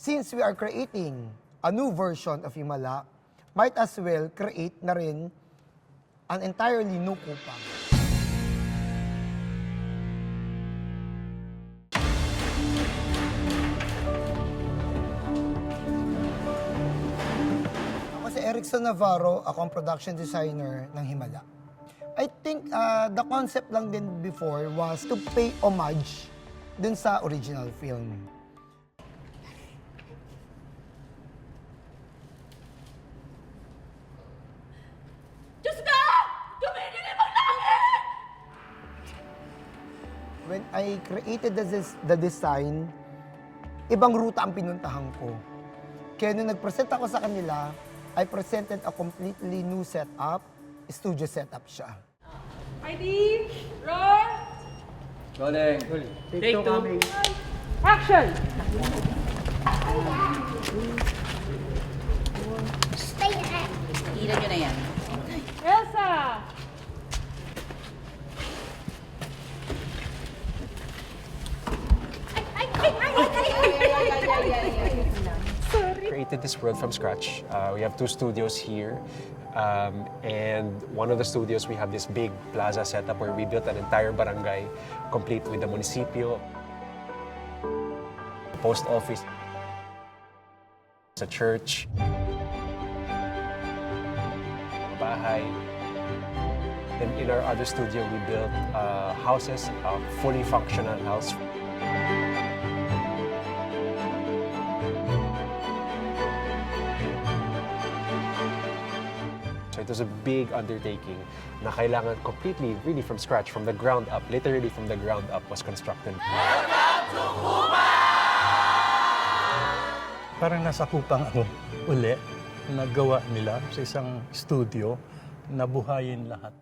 since we are creating a new version of Himala, might as well create na rin an entirely new Kupang. Ako si Erickson Navarro, ako ang production designer ng Himala. I think uh, the concept lang din before was to pay homage dun sa original film. I created the, des- the design, ibang ruta ang pinuntahan ko. Kaya nung nag-present ako sa kanila, I presented a completely new setup, studio setup siya. Ready? Roll! Rolling. Take two. Action! Created this world from scratch. Uh, we have two studios here. Um, and one of the studios, we have this big plaza setup where we built an entire barangay, complete with the municipio, post office, a church, bahay. And in our other studio, we built uh, houses, a fully functional house. So it was a big undertaking na kailangan completely, really from scratch, from the ground up, literally from the ground up was constructed. Parang nasa kupang ako uli, nagawa nila sa isang studio na buhayin lahat.